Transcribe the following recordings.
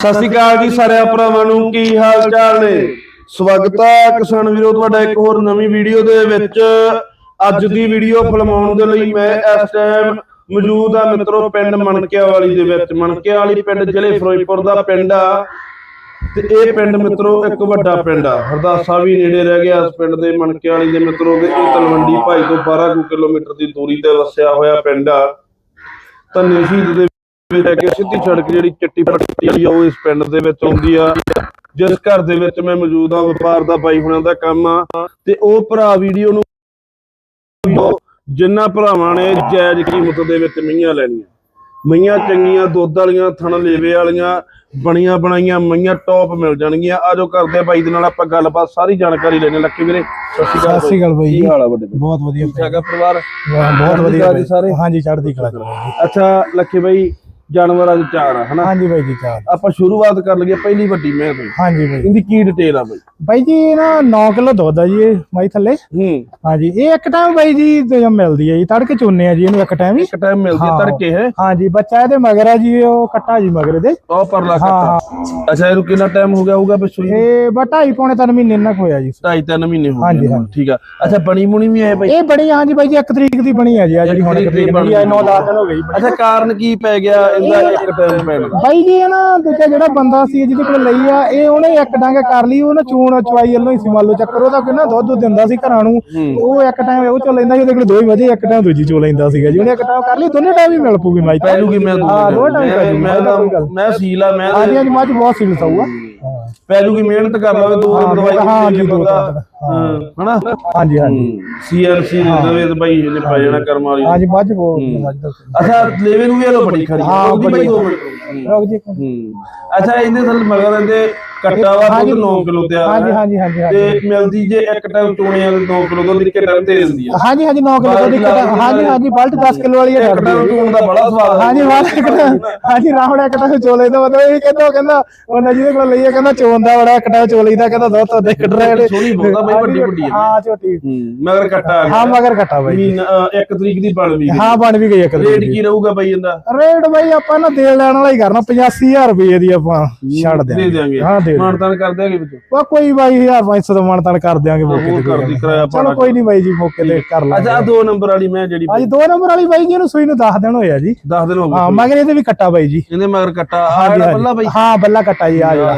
ਸਤਿ ਸ਼੍ਰੀ ਅਕਾਲ ਜੀ ਸਾਰਿਆਂ ਭਰਾਵਾਂ ਨੂੰ, ਕੀ ਹਾਲ ਚਾਲ ਨੇ? ਸਵਾਗਤ ਹੈ ਕਿਸਾਨ ਵੀਰੋ, ਤੁਹਾਡਾ ਇੱਕ ਹੋਰ ਨਵੀਂ ਵੀਡੀਓ ਦੇ ਵਿੱਚ। ਅੱਜ ਦੀ ਵੀਡੀਓ ਫਿਲਮਾਉਣ ਦੇ ਲਈ ਮੈਂ ਇਸ ਟਾਈਮ ਮੌਜੂਦ ਆ ਮਿੱਤਰੋ, ਪਿੰਡ ਮਣਕਿਆ ਵਾਲੀ ਦੇ ਵਿੱਚ। ਮਣਕਿਆ ਵਾਲੀ ਪਿੰਡ ਜ਼ਿਲ੍ਹੇ ਫਿਰੋਜ਼ਪੁਰ ਦਾ ਪਿੰਡ ਆ। ਤੇ ਇਹ ਪਿੰਡ ਮਿੱਤਰੋ, ਇੱਕ ਵੱਡਾ ਪਿੰਡ ਆ। ਹਰਦਾਸਾ ਵੀ ਨੇੜੇ ਰਹਿ ਗਿਆ ਇਸ ਪਿੰਡ ਦੇ ਮਣਕਿਆ ਵਾਲੀ ਦੇ ਮਿੱਤਰੋ ਦੇ ਇਹ ਤਲਵੰਡੀ ਭਾਈ ਤੋਂ 12 ਕੁ ਕਿਲੋਮੀਟਰ ਦੀ ਦੂਰੀ ਤੇ ਵਸਿਆ ਹੋਇਆ ਪਿੰਡ ਆ। ਧੰਨੇ ਸ਼ਹੀਦ ਦੇ ਲੈ ਕੇ ਸਿੱਧੀ ਸੜਕ ਜਿਹੜੀ ਚੱਟੀ ਪੱਟੀ ਆ ਉਹ ਇਸ ਪਿੰਡ ਦੇ ਵਿੱਚ ਆਉਂਦੀ ਆ। ਜਿਸ ਘਰ ਦੇ ਵਿੱਚ ਮੈਂ ਮੌਜੂਦ ਆ ਵਪਾਰ ਦਾ ਬਾਈ ਹੁਣਾਂ ਦਾ ਕੰਮ ਆ। ਤੇ ਉਹ ਭਰਾ ਵੀਡੀਓ ਨੂੰ ਜਿੰਨਾ ਭਰਾਵਾਂ ਨੇ ਜਾਇਜ਼ ਕੀਮਤ ਦੇ ਵਿੱਚ ਮਈਆਂ ਲੈਣੀਆਂ। ਮਈਆਂ ਚੰਗੀਆਂ ਦੁੱਧ ਵਾਲੀਆਂ ਥਣ ਲੇਵੇ ਵਾਲੀਆਂ ਬਣੀਆਂ ਬਣਾਈਆਂ ਮਈਆਂ ਟੌਪ ਮਿਲ ਜਾਣਗੀਆਂ। ਆਜੋ ਕਰਦੇ ਬਾਈ ਦੇ ਨਾਲ ਆਪਾਂ ਗੱਲਬਾਤ ਸਾਰੀ ਜਾਣਕਾਰੀ ਲੈਣੇ ਲੱਕੀ ਵੀਰੇ ਸਤਿ ਸ਼੍ਰੀ ਅਕਾਲ ਬਾਈ ਕੀ ਜੀ। ਹਾਲ ਆ ਵੱਡੇ ਬਾਈ? ਬਹੁਤ ਵਧੀਆ ਠੀਕ ਠਾਕ ਆ ਪਰਿਵਾਰ? ਬਹੁਤ ਵਧੀਆ ਸਾਰੇ? ਹਾਂਜੀ ਚੜ੍ਹਦੀ ਕਲਾ। ਅੱਛਾ ਲੱਕੀ ਬਾਈ ਜਾਨਵਰਾਂ ਦੀ ਚਾਰ ਆ ਹਨਾ? ਹਾਂਜੀ ਬਾਈ ਜੀ ਚਾਰ ਆਪਾਂ ਸ਼ੁਰੂਆਤ ਕਰ ਲਈਏ ਪਹਿਲੀ ਵੱਡੀ ਮੈਂ ਤੋਂ ਹਾਂਜੀ ਬਾਈ। ਇਹਦੀ ਕੀ ਡਿਟੇਲ ਆ ਬਾਈ? ਬਾਈ ਜੀ ਇਹ ਨਾ 9 ਕਿਲੋ ਦੁੱਧ ਆ ਜੀ ਇਹ ਮਾਈ ਥੱਲੇ। ਹੂੰ। ਹਾਂਜੀ ਇਹ ਇੱਕ ਟਾਈਮ ਬਾਈ ਜੀ ਤੇ ਜੋ ਮਿਲਦੀ ਹੈ ਜੀ ਤੜਕੇ ਚੁੰਨੇ ਆ ਜੀ ਇਹਨੂੰ ਇੱਕ ਟਾਈਮ ਹੀ। ਇੱਕ ਟਾਈਮ ਮਿਲਦੀ ਹੈ ਹਾਂ। ਤੜਕੇ ਹੈ? ਹਾਂਜੀ ਬੱਚਾ ਇਹਦੇ ਮਗਰ ਆ ਜੀ ਉਹ ਕੱਟਾ ਜੀ ਮਗਰ ਇਹਦੇ। ਉਹ ਪਰਲਾ ਹਾਂ ਕੱਟਾ ਅੱਛਾ ਇਹਨੂੰ ਕਿੰਨਾ ਟਾਈਮ ਹੋ ਗਿਆ ਹੋਊਗਾ ਪਿਛੂ ਇਹ ਬਟਾਈ ਪੌਣੇ ਤਿੰਨ ਮਹੀਨੇ ਨਾ ਹੋਇਆ ਜੀ। ਢਾਈ ਤਿੰਨ ਮਹੀਨੇ ਹੋ ਗਏ ਹਾਂਜੀ। ਠੀਕ ਆ। ਅੱਛਾ ਬਣੀ ਮੁਣੀ ਵੀ ਹੈ ਬਾਈ? ਇਹ ਬੜੀ ਹਾਂਜੀ ਬਾਈ ਜੀ 1 ਤਰੀਕ ਦੀ ਬਣੀ ਆ ਜੀ ਆ ਜਿਹੜੀ ਹੁਣ ਇੱਕ ਤਰੀਕ ਬਣੀ ਆ 9 10 ਦਿਨ ਹੋ ਗਈ ਅੱਛਾ ਕਾਰਨ ਕੀ ਪੈ ਗਿਆ? ਇਹਦਾ ਬਾਈ ਜੀ ਇਹ ਨਾ ਦੂਜਾ ਜਿਹੜਾ ਬੰਦਾ ਸੀ ਜਿਹਦੇ ਕੋਲ ਲਈ ਆ ਇਹ ਉਹਨੇ ਇੱਕ ਡੰਗ ਕਰ ਲਈ ਉਹ ਨਾ ਚੂਣ ਚਵਾਈ ਵੱਲੋਂ ਹੀ ਸੀ ਮੰਨ ਲਓ ਚੱਕਰ ਉਹਦਾ ਕਿੰਨਾ ਦੁੱਧ ਦੁੱਧ ਦਿੰਦਾ ਸੀ ਘਰਾਂ ਨੂੰ ਉਹ ਇੱਕ ਟਾਈਮ ਉਹ ਚੋ ਲੈਂਦਾ ਸੀ ਉਹਦੇ ਕੋਲ ਦੋ ਹੀ ਵਧੇ ਇੱਕ ਟਾਈਮ ਦੂਜੀ ਚੋ ਲੈਂਦਾ ਸੀਗਾ ਜੀ। ਉਹਨੇ ਇੱਕ ਟਾਈਮ ਕਰ ਲਈ ਦੋਨੇ ਟਾਈਮ ਹੀ ਮਿਲ ਪੂਗੀ ਮਾਈ। ਪੈਲੂਗੀ ਮੈਂ ਹਾਂ ਦੋ ਟਾਈਮ ਕਰ ਮੈਂ ਮੈਂ ਕੋਈ ਗੱਲ। ਮੈਂ ਸੀਲਾ ਮੈਂ ਹਾਂਜੀ ਹਾਂਜੀ ਮੱਝ ਬਹੁਤ ਸੀਲਸ ਆਊਗਾ ਪੈਲੂਗੀ ਮਿਹਨਤ ਕਰ ਲਵੇ ਦੋ ਦਿਨ ਦਵਾਈ ਹਾਂ, ਜੀ, ਦੋ ਹਨਾ? ਹਾਂਜੀ ਹਾਂਜੀ। ਸੀਐਨਸੀ ਦੇ ਦਵੇ ਤੇ ਬਾਈ ਇਹਨੇ ਪਾ ਜਾਣਾ ਕਰਮ ਵਾਲੀ। ਹਾਂਜੀ ਮੱਝ ਬਹੁਤ ਮੱਝ ਦਾ ਅੱਛਾ ਲੇਵੇ ਨੂੰ ਵੀ ਇਹ ਲੋ ਬੜੀ ਖਰੀ। ਹਾਂ, ਉਹਦੀ ਬਾਈ ਬੜੀ। ਦੋ। ਮਿੰਟ ਰੁਕ ਜੀ ਹੂੰ। ਅੱਛਾ ਇਹਦੇ ਥੱਲੇ ਮਗਰ ਇਹਦੇ ਕੱਟਾ ਵਾ ਹਾਂਜੀ, ਦੁੱਧ 9 ਕਿਲੋ ਤਿਆਰ ਹਾਂਜੀ ਹੈ। ਹਾਂਜੀ ਹਾਂਜੀ ਹਾਂਜੀ ਤੇ ਮਿਲਦੀ ਜੇ ਇੱਕ ਟਾਈਮ ਚੋਣਿਆਂ ਦੇ 9 ਕਿਲੋ ਦੁੱਧ ਇੱਕ ਟਾਈਮ ਦੇ ਦਿੰਦੀ ਆ। ਹਾਂਜੀ ਹਾਂਜੀ 9 ਕਿਲੋ ਦਾ ਦਿੱਕਤ ਹਾਂਜੀ ਹਾਂਜੀ ਬਲਟ 10 ਕਿਲੋ ਵਾਲੀ ਹੈ ਇੱਕ ਟਾਈਮ ਚੋਣ ਦਾ ਬੜਾ ਸਵਾਦ ਹਾਂਜੀ ਵਾਹ ਹਾਂਜੀ ਰਾਵਣ ਇੱਕ ਤਾਂ ਚੋਲੇ ਦਾ ਮਤਲਬ ਇਹ ਕਹਿੰਦਾ ਉਹ ਕਹਿੰਦਾ ਉਹਨਾਂ ਜਿਹਦੇ ਕੋਲ ਲਈਏ ਕਹਿੰਦਾ ਚੋਣ ਦਾ ਬੜਾ ਇੱਕ ਟਾਈਮ ਚੋਲੇ ਦਾ ਕਹਿੰਦਾ ਦੋ ਤੋਂ ਦੇਖ ਰਹੇ ਸੋਹਣੀ ਬਹੁਤ ਆ ਬਾਈ, ਵੱਡੀ ਵੱਡੀ। ਹਾਂ ਝੋਟੀ ਹੂੰ ਮਗਰ ਕੱਟਾ ਹਾਂ ਮਗਰ ਘਟਾ ਬਾਈ ਮਹੀਨਾ 1 ਤਰੀਕ ਦੀ ਬਣ ਵੀ ਗਈ। ਹਾਂ ਬਣ ਵੀ ਗਈ ਇੱਕ ਰੇਟ ਕੀ ਰਹੂਗਾ ਬਾਈ ਇਹਦਾ? ਰੇਟ ਬਾਈ ਆਪਾਂ ਨਾ ਦੇਣ ਲੈਣ ਵਾਲਾ ਹੀ ਕਰਨਾ 85000 ਰੁਪਏ ਦੀ ਆਪਾਂ ਛੱਡ ਦੇ ਦਿਆਂਗੇ। ਹਾਂ ਦੇ ਮਾਨਤਾਨ ਕਰ ਦਿਆਂਗੇ ਵਿੱਚ? ਉਹ ਕੋਈ ਬਾਈ 1500 ਦਾ ਮਾਨਤਾਨ ਕਰ ਦਿਆਂਗੇ ਮੌਕੇ ਤੇ ਕਰ ਦੀ ਕਿਰਾਇਆ ਚਲੋ ਕੋਈ ਨਹੀਂ ਬਾਈ ਜੀ ਮੌਕੇ ਤੇ ਕਰ ਅੱਛਾ ਲਾਂਗੇ ਆਹ ਦੋ ਨੰਬਰ ਵਾਲੀ ਮੈਂ ਜਿਹੜੀ ਹਾਂਜੀ ਦੋ ਨੰਬਰ ਵਾਲੀ ਬਾਈ ਜੀ ਇਹਨੂੰ ਸੂਈ ਨੂੰ 10 ਦਿਨ ਹੋਇਆ ਜੀ। 10 ਦਿਨ ਹੋ ਹਾਂ ਗਏ ਮਗਰ ਇਹਦੇ ਵੀ ਕੱਟਾ ਬਾਈ ਜੀ। ਇਹਦੇ ਮਗਰ ਕੱਟਾ ਆ। ਬੱਲਾ ਬਾਈ। ਹਾਂ ਬੱਲਾ ਕੱਟਾ ਜੀ ਆ ਜਿਹੜਾ।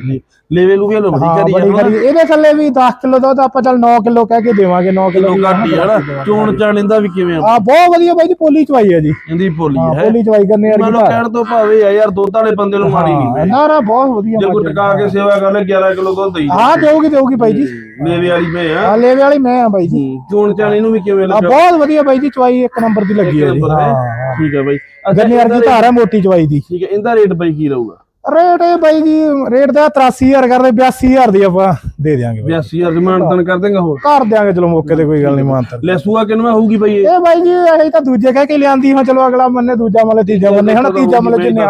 ਦੀ। ਲੈਵੇ ਨੂੰ ਵੀ ਲੋ ਬੜੀ ਹਾਂ ਕਰੀ ਇਹਦੇ ਥੱਲੇ ਵੀ 10 ਕਿਲੋ ਦੁੱਧ ਆਪਾਂ ਚੱਲ 9 ਕਿਲੋ ਕਹਿ ਕੇ ਦੇਵਾਂਗੇ 9 ਕਿਲੋ ਕਿਲੋ ਘੱਟ ਹੀ ਨਾ। ਚੋਣ ਚਾਣ ਇਹਦਾ ਵੀ ਕਿਵੇਂ ਆ? ਆ ਬਹੁਤ ਵਧੀਆ ਬਾਈ ਜੀ ਪੋਲੀ ਚਵਾਈ ਹੈ ਜੀ। ਇਹਦੀ ਭੋਲੀ ਹਾਂ ਹੈ। ਪੋਲੀ ਚਵਾਈ ਕਰਨੇ ਵਾਲੀ ਮੰਨ ਕਹਿਣ ਤੋਂ ਭਾਵੇਂ ਆ ਯਾਰ ਦੁੱਧ ਵਾਲੇ ਬੰਦੇ ਨੂੰ ਮਾੜੀ ਨਹੀਂ। ਨਾ ਨਾ ਬਹੁਤ ਵਧੀਆ ਜੇ ਕੋਈ ਟਕਾ ਕੇ ਸੇਵਾ ਕਰ ਲੈ 11 ਕਿਲੋ ਦੁੱਧ ਦੇਈ ਹਾਂ ਦੇਊਗੀ ਦੇਊਗੀ ਬਾਈ ਜੀ। ਮੇਵੇ ਵਾਲੀ ਮੈਂ ਆ। ਆ ਲੇਵੇ ਵਾਲੀ ਮੈਂ ਆ ਬਾਈ ਜੀ। ਚੋਣ ਚਾਣ ਇਹਨੂੰ ਵੀ ਕਿਵੇਂ ਆ ਲੱਗਾ? ਬਹੁਤ ਵਧੀਆ ਬਾਈ ਜੀ ਚਵਾਈ ਇੱਕ ਨੰਬਰ ਦੀ ਲੱਗੀ ਹੈ ਜੀ। ਨੰਬਰ ਹੈ। ਹਾਂ ਠੀਕ ਹੈ ਬਾਈ। ਅੱਛਾ ਗੰਨੇ ਵਰਗੀ ਧਾਰ ਹੈ ਮੋਟੀ ਚਵਾਈ ਦੀ। ਠੀਕ ਹੈ ਇਹਦਾ ਰੇਟ ਬਾਈ ਕੀ ਰਹੂਗਾ? ਰੇਟ ਇਹ ਬਾਈ ਜੀ ਰੇਟ ਦਾ 83000 ਕਰਦੇ 82000 ਦੀ ਆਪਾਂ ਦੇ ਦਿਆਂਗੇ ਬਾਈ 82000 ਦੀ ਮਾਨਤਨ ਕਰ ਦੇਗਾ ਹੋਰ। ਕਰ ਦਿਆਂਗੇ ਚਲੋ ਮੌਕੇ ਤੇ ਕੋਈ ਗੱਲ ਨਹੀਂ ਮਾਨਤਾ ਲੈ ਸੂਆ ਕਿੰਨਾ ਹੋਊਗੀ ਬਾਈ ਇਹ? ਇਹ ਬਾਈ ਜੀ ਇਹ ਤਾਂ ਦੂਜੇ ਕਹਿ ਕੇ ਲਿਆਂਦੀ ਹਾਂ ਚਲੋ ਅਗਲਾ ਮੰਨੇ ਦੂਜਾ ਮਲੇ ਤੀਜਾ ਮੰਨੇ ਹਨਾ ਤੀਜਾ ਮਲੇ ਜਿੰਨੇ।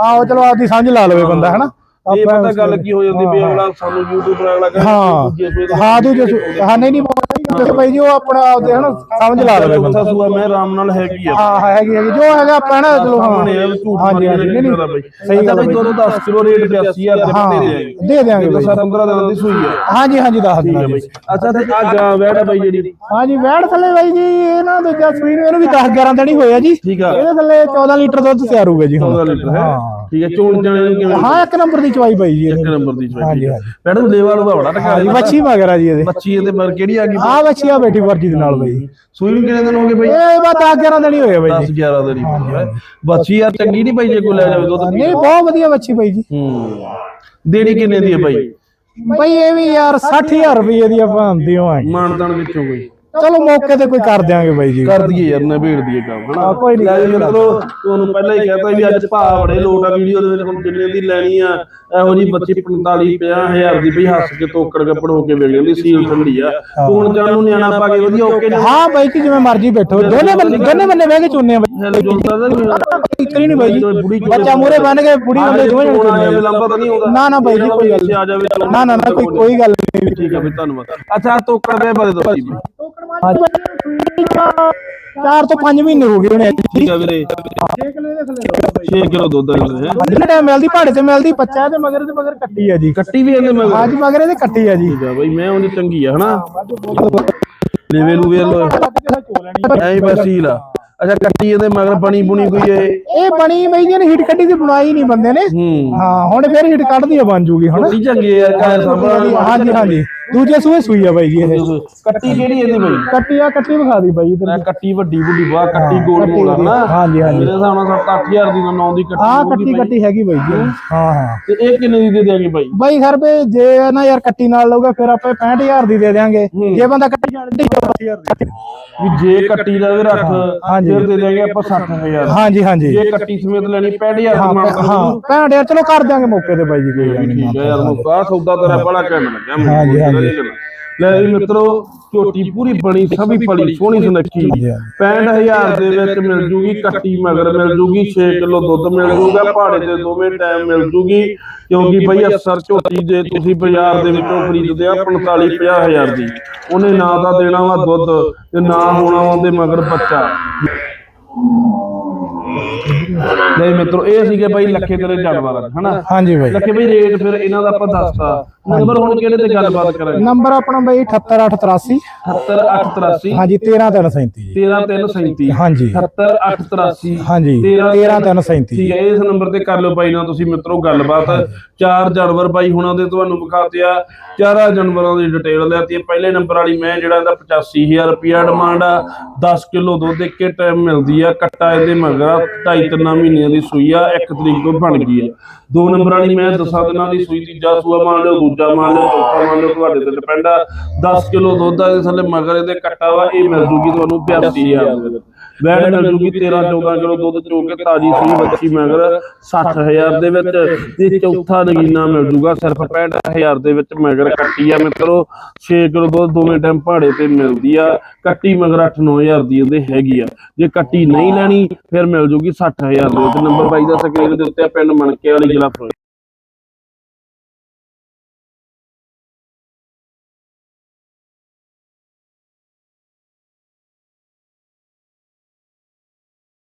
ਆਹੋ ਚਲੋ ਆਪਦੀ ਸਮਝ ਲਾ ਲਵੇ ਬੰਦਾ ਹਨਾ। ਇਹ ਪਤਾ ਗੱਲ ਕੀ ਹੋ ਜਾਂਦੀ ਵੀ ਅਗਲਾ ਸਾਨੂੰ YouTube ਪਰ ਅਗਲਾ ਕਹਿੰਦਾ ਹਾਂ। ਹਾਂ ਦੂਜੇ ਸੂ- ਹਾਂ ਨਹੀਂ ਨਹੀਂ ਬਾਈ ਬਾਈ ਜੀ ਉਹ ਆਪਣਾ ਆਪਦੇ ਹਨਾ ਸਮਝ ਲਾ ਲਵੇ ਬੰਦਾ ਸੂਆ ਮੈਂ ਆਰਾਮ ਨਾਲ ਹੈਗੀ ਆ। ਹਾਂ ਹੈਗੀ ਹੈਗੀ ਜੋ ਹੈਗਾ ਆਪਾਂ ਨਾ ਚਲੋ ਹਾਂ। ਸਾਹਮਣੇ ਆ ਵੀ ਝੂਠ ਹਾਂਜੀ, ਮਾਰੀ ਹਾਂਜੀ, ਨਹੀਂ ਨਹੀਂ, ਬਾਈ। ਸਹੀ ਅੱਛਾ ਹੈ ਬਾਈ। ਦੋ ਦੋ 10 ਕਿਲੋ ਰੇਟ 82000 ਦੇ ਹਾਂ ਦੇ ਦੇ ਦਿਆਂਗੇ ਬਾਈ। 15 ਦਿਨਾਂ ਦੀ ਸੂਈ ਆ। ਹਾਂਜੀ ਹਾਂਜੀ ਦੱਸ ਦਿਨਾਂ ਹੈ ਜੀ ਬਾਈ। ਅੱਛਾ ਤੇ ਆ ਗਾਂ ਵੈੜ ਬਾਈ ਜਿਹੜੀ। ਹਾਂਜੀ ਵੈੜ ਥੱਲੇ ਬਾਈ ਜੀ ਇਹ ਨਾ ਦੂਜਾ ਸੂਈ ਨੂੰ ਇਹਨੂੰ ਵੀ 10 11 ਦਿਨ ਹੀ ਹੋਇਆ ਜੀ। ਠੀਕ ਆ। ਇਹਦੇ ਥੱਲੇ 14 ਲੀਟਰ ਦੁੱਧ ਤਿਆਰ ਹੋਊਗਾ ਜੀ ਹੁਣ। 14 ਲੀਟਰ ਹੈ? ਹਾਂ। ਠੀਕ ਹੈ ਚੋਣ ਜਾਣੇ ਨੂੰ ਕਿਵੇਂ? ਹਾਂ ਇੱਕ ਨੰਬਰ ਦੀ ਚਵਾਈ ਬਾਈ ਜੀ ਇੱਕ ਇਹਦੀ ਨੰਬਰ ਦੀ ਚੋਈ ਹਾਂਜੀ ਹਾਂਜੀ। ਵੈੜ ਨੂੰ ਲੇਵਾ ਲੂਵਾ ਬੜਾ ਟਕਾ ਹਾਂਜੀ ਬੱਚੀ ਮਗਰ ਆ ਜੀ ਇਹਦੇ। ਬੱਚੀ ਇਹਦੇ ਮਰ ਕਿਹੜੀ ਆ ਗਈ? ਆ ਬੱਚੀ ਆ ਬੈਠੀ ਵਰਜੀ ਦੇ ਨਾਲ ਬਾਈ। ਜੀ ਸੂਈ ਨੂੰ ਕਿੰਨੇ ਦਿਨ ਹੋ ਗਏ ਬਾਈ? ਇਹ ਬਾਤ 10 11 ਦਿਨ ਹੀ ਹੋਏ ਬਾਈ 10 ਜੀ 11 ਦਿਨ ਹੀ ਹੋਏ ਬੱਚੀ ਯਾਰ ਚੰਗੀ ਨਹੀਂ ਬਾਈ ਜੇ ਕੋਈ ਲੈ ਜਾਵੇ ਦੁੱਧ ਨਹੀਂ ਬਹੁਤ ਵਧੀਆ ਬੱਚੀ ਬਾਈ ਜੀ। ਹੂੰ। ਦੇਣੀ ਕਿੰਨੇ ਦੀ ਹੈ ਬਾਈ? ਬਾਈ ਇਹ ਵੀ ਯਾਰ 60000 ਰੁਪਏ ਦੀ ਆਪਾਂ ਆਂਦੀ ਹੋਵਾਂਗੇ ਮਾਨਦਾਨ ਵਿੱਚੋਂ ਕੋਈ ਚਲੋ ਮੌਕੇ ਤੇ ਕੋਈ ਕਰ ਦਿਆਂਗੇ ਬਾਈ ਜੀ। ਕਰ ਦਈਏ ਯਾਰ ਨਵੇੜ ਦਈਏ ਕੰਮ ਹਨਾ? ਕੋਈ ਨੀ। ਲੈ ਜੀ ਮਿੱਤਰੋ ਤੁਹਾਨੂੰ ਪਹਿਲਾਂ ਹੀ ਕਹਤਾ ਵੀ ਅੱਜ ਭਾਅ ਬੜੇ ਲੋਟ ਆ ਵੀਡੀਓ ਦੇ ਵਿੱਚ ਹੁਣ ਜਿੰਨੇ ਦੀ ਲੈਣੀ ਆ ਇਹੋ ਜੀ ਬੱਚੀ 45 50000 ਦੀ ਬਈ ਹੱਸ ਕੇ ਤੋਕੜ ਕੱਪੜ ਹੋ ਕੇ ਵੇਚ ਜਾਂਦੀ ਸੀਲ ਠੰਡੀ ਆ। ਹੁਣ ਜਾਨ ਨੂੰ ਨਿਆਣਾ ਪਾ ਕੇ ਵਧੀਆ ਓਕੇ ਨੇ ਹਾਂ ਬਾਈ ਜੀ ਜਿਵੇਂ ਮਰਜ਼ੀ ਬੈਠੋ। ਦੋਨੇ ਬੰਨੇ ਦੋਨੇ ਬੰਨੇ ਬਹਿ ਕੇ ਚੁੰਨੇ ਆ ਬਾਈ। ਨਹੀਂ। ਕਰੀ ਨਹੀਂ ਬਾਈ ਜੀ। ਬੱਚਾ ਮੂਰੇ ਬੰਨ ਕੇ ਬੁੜੀ ਬੰਦੇ ਦੋਵੇਂ ਜਣੇ ਚੁੰਨੇ ਆ। ਲੰਬਾ ਤਾਂ ਨਹੀਂ ਹੁੰਦਾ ਨਾ ਨਾ ਬਾਈ ਜੀ ਕੋਈ ਗੱਲ ਆ ਜਾਵੇ ਨਾ ਨਾ ਨਾ ਕੋਈ ਕੋਈ ਗੱਲ ਨਹੀਂ। ਠੀਕ ਹੈ ਬਈ ਧੰਨਵਾਦ। ਅੱਛਾ ਤੋਕੜ ਦੇ ਬਾਰੇ ਦੱਸੀ ਚਾਰ ਤੋਂ 5 ਮਹੀਨੇ ਹੋ ਗਏ ਉਹਨੇ ਠੀਕ ਆ ਵੀਰੇ। 6 ਕਿਲੋ ਦੇ ਥੱਲੇ 6 ਕਿਲੋ ਦੁੱਧ ਆ ਵੀਰੇ ਹੈਂ। ਜਿਹੜਾ ਟਾਈਮ ਮਿਲਦੀ ਭਾੜੇ ਤੇ ਮਿਲਦੀ ਬੱਚਾ ਹੈ ਤੇ ਮਗਰ ਤੇ ਮਗਰ ਕੱਟੀ ਆ ਜੀ। ਕੱਟੀ ਵੀ ਇਹਦੇ ਮਗਰ। ਅੱਜ ਮਗਰ ਇਹਦੇ ਕੱਟੀ ਆ ਜੀ। ਠੀਕ ਆ ਬਈ ਮੈਂ ਉਹਦੀ ਚੰਗੀ ਆ ਹਨਾ? ਲੇਵੇ ਨੂੰ ਵੇਖ ਲੋ ਐਂ ਹੀ ਬਸੀਲ ਆ। ਅੱਛਾ ਕੱਟੀ ਇਹਦੇ ਮਗਰ ਬਣੀ ਬੁਣੀ ਕੋਈ ਇਹ? ਇਹ ਬਣੀ ਬਈ ਜੀ ਨੇ ਹਿੱਟ ਕੱਢੀ ਦੀ ਬਣਾਈ ਨਹੀਂ ਬੰਦੇ ਨੇ। ਹੂੰ। ਹਾਂ ਹੁਣ ਫਿਰ ਹਿੱਟ ਕੱਢਦੀ ਆ ਬਣ ਜੂਗੀ ਹੁਣ ਕੱਟੀ ਚੰਗੀ ਆ ਯਾਰ ਕਾਇਰ ਸਾਂਭਣ ਹਾਂਜੀ ਹਾਂਜੀ। ਦੂਜੇ ਸੂਏ ਸੂਈ ਆ ਬਾਈ ਜੀ ਇਹ। ਕੱਟੀ ਕਿਹੜੀ ਇਹਦੀ ਬਈ? ਕੱਟੀ ਆ ਕੱਟੀ ਵਿਖਾ ਦੀ ਬਾਈ ਇਧਰ ਕੱਟੀ ਵੱਡੀ ਵੱਡੀ ਬਾਹ ਕੱਟੀ ਗੋਲ ਮੋਲ ਆ ਹਨਾ ਹਾਂਜੀ, ਹਾਂਜੀ। ਮੇਰੇ ਹਿਸਾਬ ਨਾਲ 7-8000 ਦੀ ਨੌ ਦੀ ਕੱਟੀ ਆ ਕੱਟੀ। ਕੱਟੀ ਹੈਗੀ ਬਾਈ ਜੀ। ਹਾਂ? ਹਾਂ ਤੇ ਇਹ ਕਿੰਨੇ ਦੀ ਦੇ ਦਿਆਂਗੇ ਬਾਈ? ਬਾਈ ਖਰ ਬੇ ਜੇ ਨਾ ਯਾਰ ਕੱਟੀ ਨਾਲ ਲਊਗਾ ਫਿਰ ਆਪਾਂ 65000 ਦੀ ਦੇ ਦੇਾਂਗੇ ਜੇ ਬੰਦਾ ਕੱਟੀ ਛੱਡ ਦੇ 24000 ਦੀ ਵੀ ਜੇ ਕੱਟੀ ਦਾ ਵੀ ਰੱਖ। ਫਿਰ ਦੇ ਦਿਆਂਗੇ ਆਪਾਂ 60000 ਹਾਂਜੀ ਹਾਂਜੀ। ਜੇ ਕੱਟੀ ਸਮੇਤ ਲੈਣੀ 65000 ਹਾਂ ਦੀ ਹਾਂ 65000 ਚਲੋ ਕਰ ਦਿਆਂਗੇ ਮੌਕੇ ਤੇ ਬਾਈ ਜੀ ਕੋਈ ਠੀਕ ਹੈ ਯਾਰ ਮੁਕਾ ਸੌਦਾ ਤੇਰਾ ਬੜਾ ਕਹਿਣ ਲੱਗਿਆ ਹਾਂਜੀ, ਹਾਂਜੀ। ਨੀ। ਲੈ ਵੀ ਮਿੱਤਰੋ ਝੋਟੀ ਪੂਰੀ ਬਣੀ ਸਭੀ ਪਲੀ ਸੋਹਣੀ ਸੁਨੱਖੀ। ਹਾਂਜੀ। 65000 ਦੇ ਵਿੱਚ ਮਿਲ ਜੂਗੀ ਕੱਟੀ ਮਗਰ ਮਿਲ ਜੂਗੀ 6 ਕਿਲੋ ਦੁੱਧ ਮਿਲ ਜੂਗਾ ਪਹਾੜੇ ਤੇ ਦੋਵੇਂ ਟਾਈਮ ਮਿਲ ਜੂਗੀ। ਕਿਉਂਕਿ ਬਈ ਅਕਸਰ ਝੋਟੀ ਜੇ ਤੁਸੀਂ ਬਾਜ਼ਾਰ ਦੇ ਵਿੱਚੋਂ ਖਰੀਦਦੇ ਆ 45 50000 ਦੀ। ਉਹਨੇ ਨਾ ਤਾਂ ਦੇਣਾ ਵਾ ਦੁੱਧ ਤੇ ਨਾ ਹੋਣਾ ਉਹਦੇ ਮਗਰ ਬੱਚਾ। ਲੈ ਮਿੱਤਰੋ ਇਹ ਸੀਗੇ ਬਾਈ ਲੱਖੇ ਤੇਰੇ ਜਾਨਵਰ ਹਨਾ? ਹਾਂਜੀ ਬਾਈ। ਲੱਖੇ ਬਈ ਰੇਟ ਫਿਰ ਇਹਨਾਂ ਦਾ ਆਪਾਂ ਦੱਸਤਾ। ਨੰਬਰ ਹੁਣ ਕਿਹੜੇ ਤੇ ਗੱਲਬਾਤ ਕਰਾਂਗੇ? ਨੰਬਰ ਆਪਣਾ ਬਾਈ 78883 78883 ਹਾਂਜੀ 13337 ਜੀ। 13337 ਹਾਂਜੀ। 78883 ਹਾਂਜੀ 13337 ਠੀਕ ਹੈ ਇਸ ਨੰਬਰ ਤੇ ਕਰ ਲਿਓ ਬਾਈ ਨਾਲ ਤੁਸੀਂ ਮਿੱਤਰੋ ਗੱਲਬਾਤ। ਚਾਰ ਜਾਨਵਰ ਬਾਈ ਹੁਣਾਂ ਦੇ ਤੁਹਾਨੂੰ ਵਿਖਾਤੇ ਆ। ਚਾਰਾਂ ਜਾਨਵਰਾਂ ਦੀ ਡਿਟੇਲ ਲੈਤੀ ਹੈ। ਪਹਿਲੇ ਨੰਬਰ ਵਾਲੀ ਮੈਂ ਜਿਹੜਾ ਇਹਦਾ 85000 ਰੁਪਿਆ ਡਿਮਾਂਡ ਆ। 10 ਕਿਲੋ ਦੁੱਧ ਇੱਕੇ ਟਾਈਮ ਮਿਲਦੀ ਆ। ਕੱਟਾ ਇਹਦੇ ਮਗਰ 2.5 3 ਮਹੀਨਿਆਂ ਦੀ ਸੂਈ ਆ। ਇੱਕ ਤਰੀਕ ਤੋਂ ਬਣ ਗਈ ਆ। ਦੋ ਨੰਬਰ ਵਾਲੀ ਮੈਂ ਦਸਾਂ ਦਿਨਾਂ ਦੀ ਸੂਈ ਤੀਜਾ ਸੂਆ ਮੰਨ ਲਿਓ ਦੂਜਾ ਮੰਨ ਲਿਓ ਚੌਥਾ ਮੰਨ ਲਿਓ ਤੁਹਾਡੇ ਤੇ ਡਿਪੈਂਡ ਆ। 10 ਕਿਲੋ ਦੁੱਧ ਆ ਇਹਦੇ ਥੱਲੇ ਮਗਰ ਇਹਦੇ ਕੱਟਾ ਵਾ, ਇਹ ਮਿਲ ਜੂਗੀ ਤੁਹਾਨੂੰ 82000 ਦੇ ਵਿੱਚ। ਵੈਟ ਮਿਲ ਜੂਗੀ 13 14 ਕਿਲੋ ਦੁੱਧ ਚੋ ਕੇ ਤਾਜੀ ਸੂਈ ਬੱਚੀ ਮਗਰ 60000 ਦੇ ਵਿੱਚ। ਤੇ ਚੌਥਾ ਨਗੀਨਾ ਮਿਲ ਜੂਗਾ ਸਿਰਫ 65000 ਦੇ ਵਿੱਚ ਮਗਰ ਕੱਟੀ ਆ ਮਿੱਤਰੋ। 6 ਕਿਲੋ ਦੁੱਧ ਦੋਵੇਂ ਟਾਈਮ ਪਹਾੜੇ ਤੇ ਮਿਲਦੀ ਆ। ਕੱਟੀ ਮਗਰ 8-9000 ਦੀ ਇਹਦੇ ਹੈਗੀ ਆ। ਜੇ ਕੱਟੀ ਨਹੀਂ ਲੈਣੀ, ਫਿਰ ਮਿਲ ਜੂਗੀ 60000 ਦੇ ਵਿੱਚ। ਨੰਬਰ ਬਾਈ ਦਾ ਸਕਰੀਨ ਦੇ ਉੱਤੇ ਪਿੰਡ ਮਣਕੇ ਵਾਲੀ ਜ਼ਿਲ੍ਹਾ